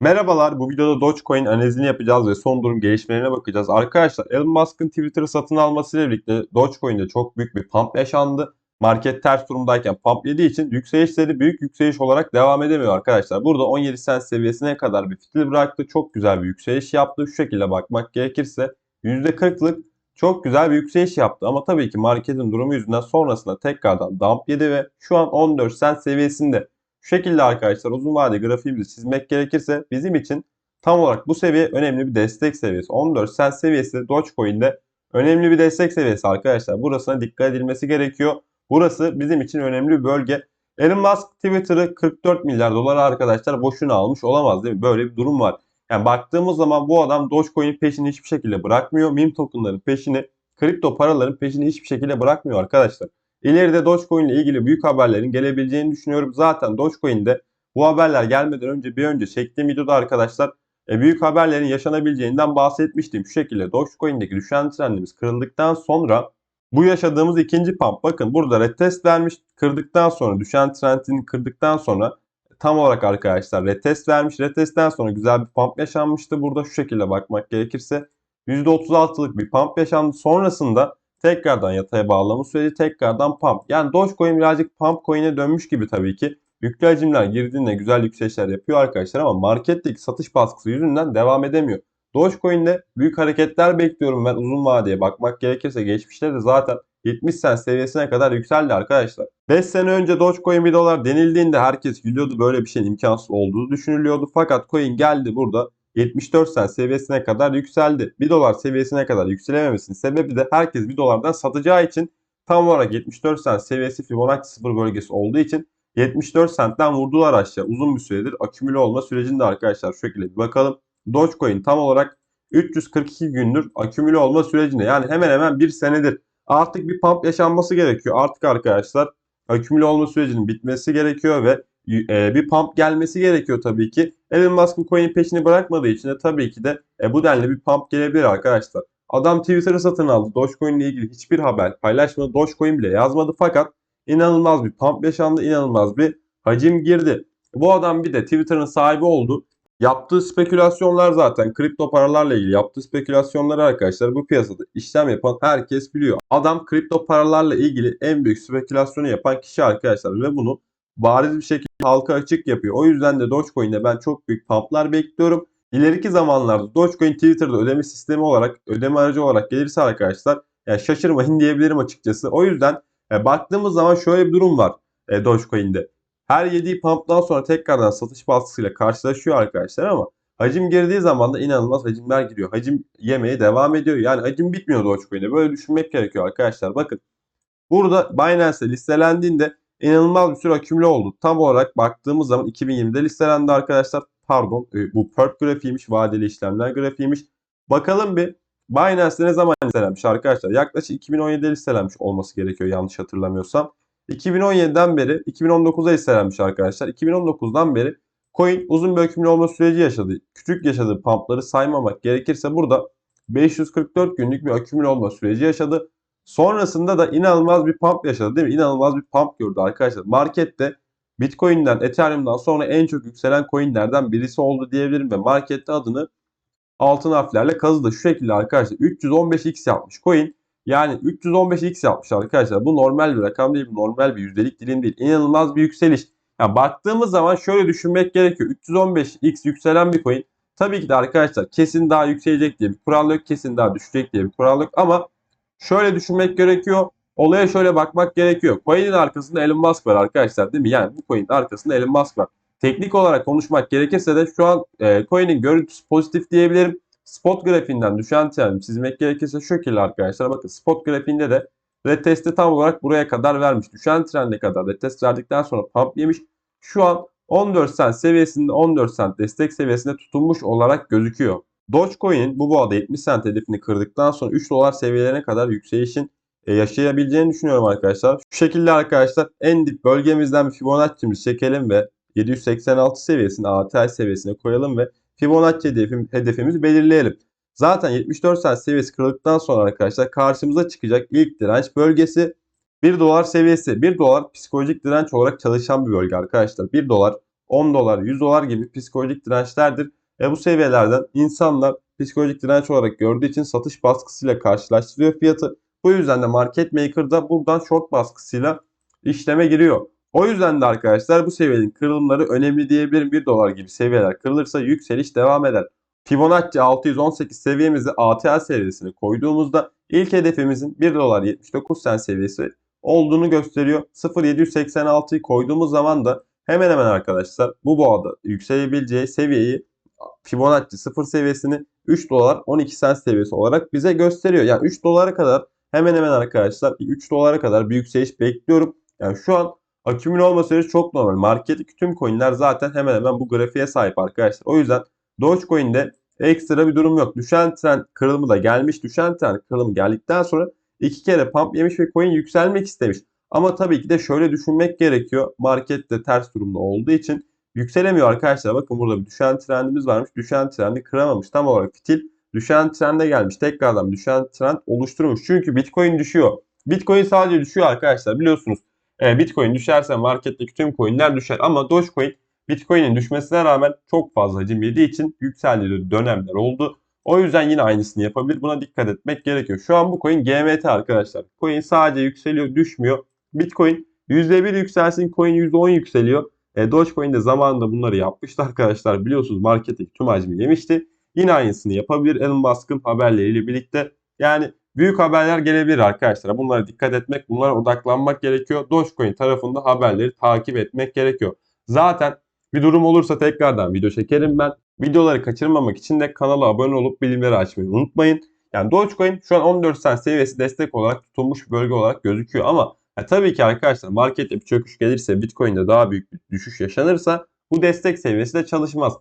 Merhabalar, bu videoda Dogecoin analizini yapacağız ve son durum gelişmelerine bakacağız. Arkadaşlar Elon Musk'ın Twitter'ı satın almasıyla birlikte Dogecoin'de çok büyük bir pump yaşandı. Market ters durumdayken pump yediği için yükselişleri büyük yükseliş olarak devam edemiyor arkadaşlar. Burada 17 cent seviyesine kadar bir fitil bıraktı. Çok güzel bir yükseliş yaptı. Şu şekilde bakmak gerekirse %40'lık çok güzel bir yükseliş yaptı. Ama tabii ki marketin durumu yüzünden sonrasında tekrardan dump yedi ve şu an 14 cent seviyesinde. Şu şekilde arkadaşlar uzun vade grafiğimizi çizmek gerekirse bizim için tam olarak bu seviye önemli bir destek seviyesi. 14 cent seviyesi Dogecoin'de önemli bir destek seviyesi arkadaşlar. Burasına dikkat edilmesi gerekiyor. Burası bizim için önemli bir bölge. Elon Musk Twitter'ı 44 milyar dolara arkadaşlar boşuna almış olamaz değil mi? Böyle bir durum var. Yani baktığımız zaman bu adam Dogecoin'in peşini hiçbir şekilde bırakmıyor. Meme tokenların peşini, kripto paraların peşini hiçbir şekilde bırakmıyor arkadaşlar. İleride Dogecoin ile ilgili büyük haberlerin gelebileceğini düşünüyorum. Zaten Dogecoin'de bu haberler gelmeden önce bir önce çektiğim videoda arkadaşlar e, büyük haberlerin yaşanabileceğinden bahsetmiştim. Şu şekilde Dogecoin'deki düşen trendimiz kırıldıktan sonra bu yaşadığımız ikinci pump bakın burada retest vermiş kırdıktan sonra düşen trendini kırdıktan sonra tam olarak arkadaşlar retest vermiş. Retestten sonra güzel bir pump yaşanmıştı. Burada şu şekilde bakmak gerekirse %36'lık bir pump yaşandı. Sonrasında tekrardan yataya bağlama süreci tekrardan pump. Yani Dogecoin birazcık pump coin'e dönmüş gibi tabii ki. Yüklü hacimler girdiğinde güzel yükselişler yapıyor arkadaşlar ama marketteki satış baskısı yüzünden devam edemiyor. Dogecoin'de büyük hareketler bekliyorum ben uzun vadeye bakmak gerekirse geçmişte de zaten 70 cent seviyesine kadar yükseldi arkadaşlar. 5 sene önce Dogecoin 1 dolar denildiğinde herkes gülüyordu böyle bir şeyin imkansız olduğu düşünülüyordu. Fakat coin geldi burada 74 cent seviyesine kadar yükseldi. 1 dolar seviyesine kadar yükselememesinin sebebi de herkes 1 dolardan satacağı için tam olarak 74 cent seviyesi Fibonacci 0 bölgesi olduğu için 74 centten vurdular aşağı. Uzun bir süredir akümüle olma sürecinde arkadaşlar şu şekilde bir bakalım. Dogecoin tam olarak 342 gündür akümüle olma sürecinde. Yani hemen hemen bir senedir. Artık bir pump yaşanması gerekiyor. Artık arkadaşlar akümüle olma sürecinin bitmesi gerekiyor ve e, bir pump gelmesi gerekiyor tabii ki. Elon Musk'ın coin'in peşini bırakmadığı için de tabii ki de e, bu denli bir pump gelebilir arkadaşlar. Adam Twitter'ı satın aldı. Dogecoin ile ilgili hiçbir haber paylaşmadı. Dogecoin bile yazmadı fakat inanılmaz bir pump yaşandı. inanılmaz bir hacim girdi. Bu adam bir de Twitter'ın sahibi oldu. Yaptığı spekülasyonlar zaten kripto paralarla ilgili yaptığı spekülasyonları arkadaşlar bu piyasada işlem yapan herkes biliyor. Adam kripto paralarla ilgili en büyük spekülasyonu yapan kişi arkadaşlar ve bunu bariz bir şekilde halka açık yapıyor. O yüzden de Dogecoin'de ben çok büyük pumplar bekliyorum. İleriki zamanlarda Dogecoin Twitter'da ödeme sistemi olarak, ödeme aracı olarak gelirse arkadaşlar yani şaşırmayın diyebilirim açıkçası. O yüzden e, baktığımız zaman şöyle bir durum var e, Dogecoin'de. Her yediği pump'tan sonra tekrardan satış baskısıyla karşılaşıyor arkadaşlar ama hacim girdiği zaman da inanılmaz hacimler giriyor. Hacim yemeye devam ediyor. Yani hacim bitmiyor Dogecoin'de. Böyle düşünmek gerekiyor arkadaşlar. Bakın burada Binance'e listelendiğinde inanılmaz bir sürü akümüle oldu. Tam olarak baktığımız zaman 2020'de listelendi arkadaşlar. Pardon e, bu perp grafiğiymiş. Vadeli işlemler grafiğiymiş. Bakalım bir Binance'de ne zaman listelenmiş arkadaşlar? Yaklaşık 2017'de listelenmiş olması gerekiyor yanlış hatırlamıyorsam. 2017'den beri 2019'a listelenmiş arkadaşlar. 2019'dan beri coin uzun bir akümüle olma süreci yaşadı. Küçük yaşadığı pumpları saymamak gerekirse burada 544 günlük bir akümüle olma süreci yaşadı. Sonrasında da inanılmaz bir pump yaşadı değil mi? İnanılmaz bir pump gördü arkadaşlar. Markette Bitcoin'den, Ethereum'dan sonra en çok yükselen coinlerden birisi oldu diyebilirim ve markette adını altın harflerle kazıdı. Şu şekilde arkadaşlar 315x yapmış coin. Yani 315x yapmış arkadaşlar. Bu normal bir rakam değil. Normal bir yüzdelik dilim değil. İnanılmaz bir yükseliş. Yani baktığımız zaman şöyle düşünmek gerekiyor. 315x yükselen bir coin. Tabii ki de arkadaşlar kesin daha yükselecek diye bir kural yok. Kesin daha düşecek diye bir kural yok. Ama şöyle düşünmek gerekiyor. Olaya şöyle bakmak gerekiyor. Coin'in arkasında Elon Musk var arkadaşlar değil mi? Yani bu coin'in arkasında Elon Musk var. Teknik olarak konuşmak gerekirse de şu an e, coin'in görüntüsü pozitif diyebilirim. Spot grafiğinden düşen trend çizmek gerekirse şu şekilde arkadaşlar. Bakın spot grafiğinde de retesti tam olarak buraya kadar vermiş. Düşen trende kadar retest verdikten sonra pump yemiş. Şu an 14 cent seviyesinde 14 cent destek seviyesinde tutunmuş olarak gözüküyor. Dogecoin'in bu boğada 70 cent hedefini kırdıktan sonra 3 dolar seviyelerine kadar yükselişin e, yaşayabileceğini düşünüyorum arkadaşlar. Şu şekilde arkadaşlar en dip bölgemizden bir Fibonacci'mizi çekelim ve 786 seviyesini ATL seviyesine koyalım ve Fibonacci hedefim, hedefimizi belirleyelim. Zaten 74 cent seviyesi kırıldıktan sonra arkadaşlar karşımıza çıkacak ilk direnç bölgesi 1 dolar seviyesi. 1 dolar psikolojik direnç olarak çalışan bir bölge arkadaşlar. 1 dolar 10 dolar, 100 dolar gibi psikolojik dirençlerdir. E bu seviyelerden insanlar psikolojik direnç olarak gördüğü için satış baskısıyla karşılaştırıyor fiyatı. Bu yüzden de market maker da buradan short baskısıyla işleme giriyor. O yüzden de arkadaşlar bu seviyenin kırılımları önemli diyebilirim. 1 dolar gibi seviyeler kırılırsa yükseliş devam eder. Fibonacci 618 seviyemizi ATL seviyesine koyduğumuzda ilk hedefimizin 1 dolar 79 sen seviyesi olduğunu gösteriyor. 0.786'yı koyduğumuz zaman da hemen hemen arkadaşlar bu boğada yükselebileceği seviyeyi Fibonacci 0 seviyesini 3 dolar 12 sen seviyesi olarak bize gösteriyor. Yani 3 dolara kadar hemen hemen arkadaşlar 3 dolara kadar bir yükseliş bekliyorum. Yani şu an akümüle olma süreci çok normal. Marketteki tüm coinler zaten hemen hemen bu grafiğe sahip arkadaşlar. O yüzden Dogecoin'de ekstra bir durum yok. Düşen trend kırılımı da gelmiş. Düşen trend kırılımı geldikten sonra iki kere pump yemiş ve coin yükselmek istemiş. Ama tabii ki de şöyle düşünmek gerekiyor. Markette ters durumda olduğu için yükselemiyor arkadaşlar. Bakın burada bir düşen trendimiz varmış. Düşen trendi kıramamış. Tam olarak fitil düşen trende gelmiş. Tekrardan düşen trend oluşturmuş. Çünkü Bitcoin düşüyor. Bitcoin sadece düşüyor arkadaşlar biliyorsunuz. E, Bitcoin düşerse marketteki tüm coinler düşer. Ama Dogecoin Bitcoin'in düşmesine rağmen çok fazla hacim için yükseldiği dönemler oldu. O yüzden yine aynısını yapabilir. Buna dikkat etmek gerekiyor. Şu an bu coin GMT arkadaşlar. Coin sadece yükseliyor, düşmüyor. Bitcoin %1 yükselsin, coin %10 yükseliyor. E, Dogecoin de zamanında bunları yapmıştı arkadaşlar. Biliyorsunuz marketteki tüm hacmi yemişti. Yine aynısını yapabilir Elon Musk'ın haberleriyle birlikte. Yani büyük haberler gelebilir arkadaşlar. Bunlara dikkat etmek, bunlara odaklanmak gerekiyor. Dogecoin tarafında haberleri takip etmek gerekiyor. Zaten bir durum olursa tekrardan video çekerim ben. Videoları kaçırmamak için de kanala abone olup bilimleri açmayı unutmayın. Yani Dogecoin şu an 14 cent seviyesi destek olarak tutulmuş bir bölge olarak gözüküyor ama ya tabii ki arkadaşlar markette bir çöküş gelirse Bitcoin'de daha büyük bir düşüş yaşanırsa bu destek seviyesi de çalışmaz.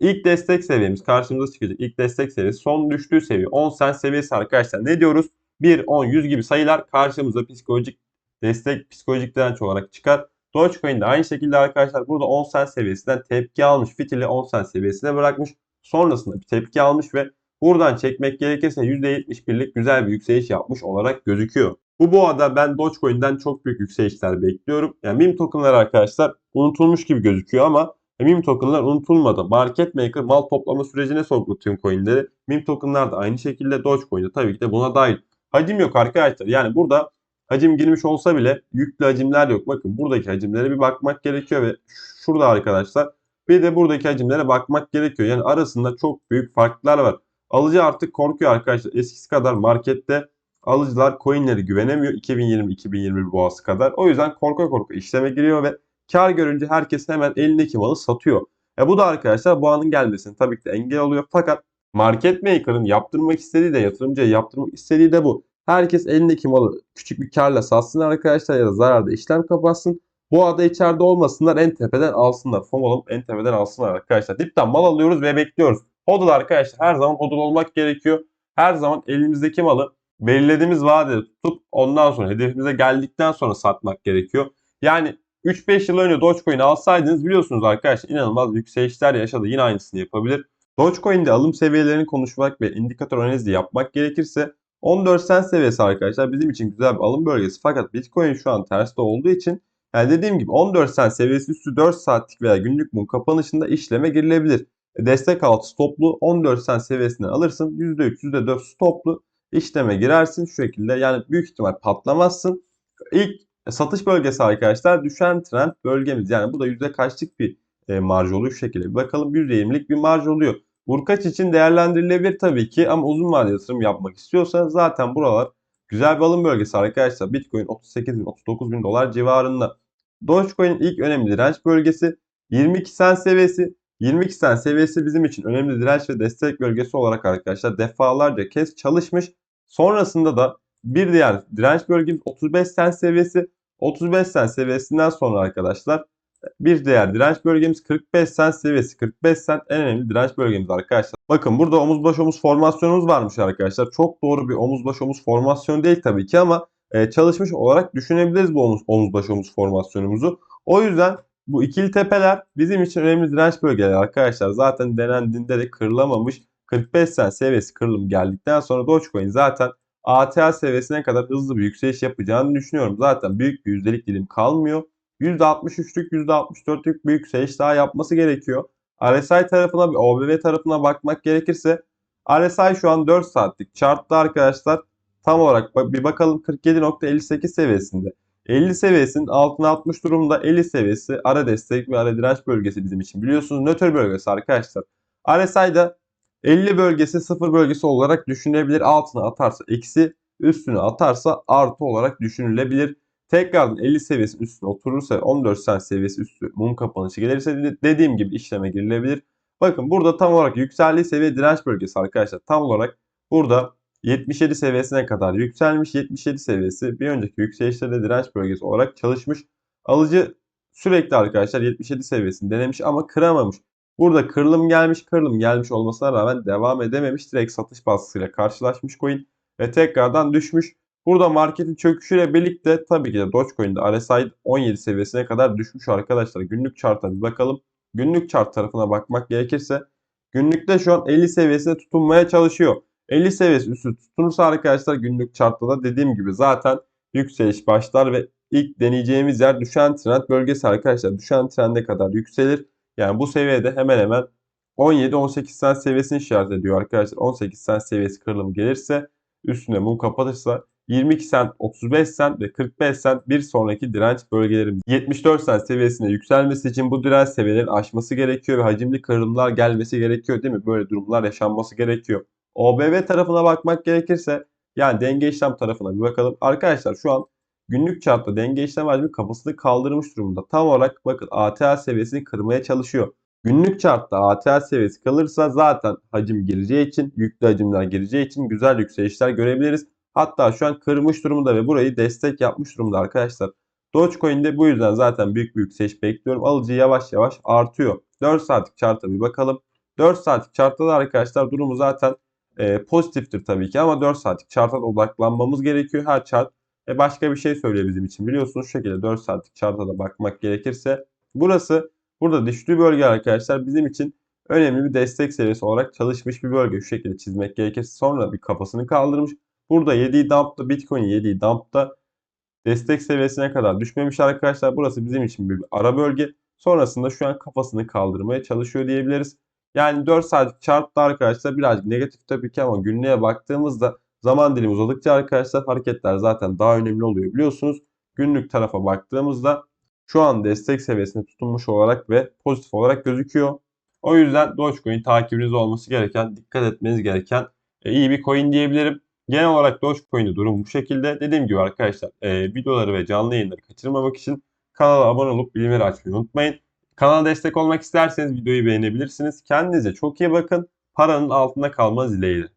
İlk destek seviyemiz karşımıza çıkacak. İlk destek seviyesi son düştüğü seviye 10 cent seviyesi arkadaşlar. Ne diyoruz? 1, 10, 100 gibi sayılar karşımıza psikolojik destek, psikolojik direnç olarak çıkar. Dogecoin de aynı şekilde arkadaşlar burada 10 cent seviyesinden tepki almış. Fitili 10 cent seviyesine bırakmış. Sonrasında bir tepki almış ve buradan çekmek gerekirse %71'lik güzel bir yükseliş yapmış olarak gözüküyor. Bu boğada ben Dogecoin'den çok büyük yükselişler bekliyorum. Yani meme tokenlar arkadaşlar unutulmuş gibi gözüküyor ama meme tokenlar unutulmadı. Market maker mal toplama sürecine soktu tüm coinleri. Meme tokenlar da aynı şekilde Dogecoin'de tabii ki de buna dahil. Hacim yok arkadaşlar. Yani burada hacim girmiş olsa bile yüklü hacimler yok. Bakın buradaki hacimlere bir bakmak gerekiyor ve şurada arkadaşlar bir de buradaki hacimlere bakmak gerekiyor. Yani arasında çok büyük farklar var. Alıcı artık korkuyor arkadaşlar. Eskisi kadar markette alıcılar coinleri güvenemiyor 2020-2021 boğası kadar. O yüzden korka korka işleme giriyor ve kar görünce herkes hemen elindeki malı satıyor. E bu da arkadaşlar boğanın gelmesini tabii ki de engel oluyor. Fakat market maker'ın yaptırmak istediği de yatırımcıya yaptırmak istediği de bu. Herkes elindeki malı küçük bir karla satsın arkadaşlar ya da zararda işlem kapatsın. Bu arada içeride olmasınlar en tepeden alsınlar. FOMO'lu en tepeden alsınlar arkadaşlar. Dipten mal alıyoruz ve bekliyoruz. Hodl arkadaşlar her zaman hodl olmak gerekiyor. Her zaman elimizdeki malı belirlediğimiz vadede tutup ondan sonra hedefimize geldikten sonra satmak gerekiyor. Yani 3-5 yıl önce Dogecoin alsaydınız biliyorsunuz arkadaşlar inanılmaz yükselişler yaşadı. Yine aynısını yapabilir. Dogecoin'de alım seviyelerini konuşmak ve indikatör analizi yapmak gerekirse 14 cent seviyesi arkadaşlar bizim için güzel bir alım bölgesi. Fakat Bitcoin şu an terste olduğu için yani dediğim gibi 14 cent seviyesi üstü 4 saatlik veya günlük mum kapanışında işleme girilebilir. Destek altı stoplu 14 cent seviyesinden alırsın. %3 %4 stoplu işleme girersin şu şekilde. Yani büyük ihtimal patlamazsın. İlk satış bölgesi arkadaşlar düşen trend bölgemiz. Yani bu da yüzde kaçlık bir e, marj oluyor şu şekilde. Bakalım %20'lik bir marj oluyor. Burkaç için değerlendirilebilir tabii ki ama uzun vadeli yatırım yapmak istiyorsanız zaten buralar güzel bir alım bölgesi arkadaşlar. Bitcoin 38 bin 39 bin dolar civarında. Dogecoin'in ilk önemli direnç bölgesi 22 sen seviyesi. 22 sen seviyesi bizim için önemli direnç ve destek bölgesi olarak arkadaşlar defalarca kez çalışmış. Sonrasında da bir diğer direnç bölgemiz 35 sen seviyesi. 35 sen seviyesinden sonra arkadaşlar bir diğer direnç bölgemiz 45 sen seviyesi. 45 sen en önemli direnç bölgemiz arkadaşlar. Bakın burada omuz baş omuz formasyonumuz varmış arkadaşlar. Çok doğru bir omuz baş omuz formasyon değil tabii ki ama e, çalışmış olarak düşünebiliriz bu omuz, omuz baş omuz formasyonumuzu. O yüzden bu ikili tepeler bizim için önemli direnç bölgeleri arkadaşlar. Zaten denendiğinde de kırılamamış. 45 sen seviyesi kırılım geldikten sonra Dogecoin zaten ATL seviyesine kadar hızlı bir yükseliş yapacağını düşünüyorum. Zaten büyük bir yüzdelik dilim kalmıyor. %63'lük %64'lük bir yükseliş daha yapması gerekiyor. RSI tarafına ve OBV tarafına bakmak gerekirse RSI şu an 4 saatlik chartta arkadaşlar tam olarak bir bakalım 47.58 seviyesinde. 50 seviyesinin altına atmış durumda 50 seviyesi ara destek ve ara direnç bölgesi bizim için. Biliyorsunuz nötr bölgesi arkadaşlar. RSI'da 50 bölgesi 0 bölgesi olarak düşünülebilir. Altına atarsa eksi, üstüne atarsa artı olarak düşünülebilir. Tekrardan 50 seviyesinin üstüne oturursa 14 sent seviyesi üstü mum kapanışı gelirse de- dediğim gibi işleme girilebilir. Bakın burada tam olarak yükseldiği seviye direnç bölgesi arkadaşlar. Tam olarak burada 77 seviyesine kadar yükselmiş. 77 seviyesi bir önceki yükselişlerde direnç bölgesi olarak çalışmış. Alıcı sürekli arkadaşlar 77 seviyesini denemiş ama kıramamış. Burada kırılım gelmiş, kırılım gelmiş olmasına rağmen devam edememiş. Direkt satış baskısıyla karşılaşmış coin ve tekrardan düşmüş. Burada marketin çöküşüyle birlikte tabii ki de Dogecoin'de RSI 17 seviyesine kadar düşmüş arkadaşlar. Günlük chart'a bir bakalım. Günlük chart tarafına bakmak gerekirse günlükte şu an 50 seviyesine tutunmaya çalışıyor. 50 seviyesi üstü tutunursa arkadaşlar günlük chartta da dediğim gibi zaten yükseliş başlar ve ilk deneyeceğimiz yer düşen trend bölgesi arkadaşlar. Düşen trende kadar yükselir. Yani bu seviyede hemen hemen 17-18 sent seviyesini işaret ediyor arkadaşlar. 18 sent seviyesi kırılım gelirse üstüne mum kapatırsa 22 sent, 35 sent ve 45 sent bir sonraki direnç bölgelerimiz. 74 sent seviyesine yükselmesi için bu direnç seviyelerini aşması gerekiyor ve hacimli kırılımlar gelmesi gerekiyor değil mi? Böyle durumlar yaşanması gerekiyor. OBV tarafına bakmak gerekirse yani denge işlem tarafına bir bakalım. Arkadaşlar şu an günlük chartta denge işlem hacmi kafasını kaldırmış durumda. Tam olarak bakın ATL seviyesini kırmaya çalışıyor. Günlük chartta ATL seviyesi kalırsa zaten hacim gireceği için, yüklü hacimler gireceği için güzel yükselişler görebiliriz. Hatta şu an kırmış durumda ve burayı destek yapmış durumda arkadaşlar. Dogecoin'de bu yüzden zaten büyük bir yükseliş bekliyorum. Alıcı yavaş yavaş artıyor. 4 saatlik chart'a bir bakalım. 4 saatlik chartta da arkadaşlar durumu zaten e, pozitiftir tabii ki ama 4 saatlik chart'a da odaklanmamız gerekiyor. Her chart e, başka bir şey söylüyor bizim için. Biliyorsunuz şu şekilde 4 saatlik chart'a da bakmak gerekirse. Burası burada düştüğü bölge arkadaşlar bizim için önemli bir destek seviyesi olarak çalışmış bir bölge. Şu şekilde çizmek gerekirse sonra bir kafasını kaldırmış. Burada yediği dumpta Bitcoin yediği dumpta destek seviyesine kadar düşmemiş arkadaşlar. Burası bizim için bir ara bölge. Sonrasında şu an kafasını kaldırmaya çalışıyor diyebiliriz. Yani 4 saatlik chartta arkadaşlar birazcık negatif tabii ki ama günlüğe baktığımızda zaman dilimi uzadıkça arkadaşlar hareketler zaten daha önemli oluyor biliyorsunuz. Günlük tarafa baktığımızda şu an destek seviyesine tutunmuş olarak ve pozitif olarak gözüküyor. O yüzden Dogecoin takibiniz olması gereken, dikkat etmeniz gereken e, iyi bir coin diyebilirim. Genel olarak Dogecoin'de durum bu şekilde. Dediğim gibi arkadaşlar e, videoları ve canlı yayınları kaçırmamak için kanala abone olup bildirimleri açmayı unutmayın. Kanala destek olmak isterseniz videoyu beğenebilirsiniz. Kendinize çok iyi bakın. Paranın altında kalmaz dileğiyle.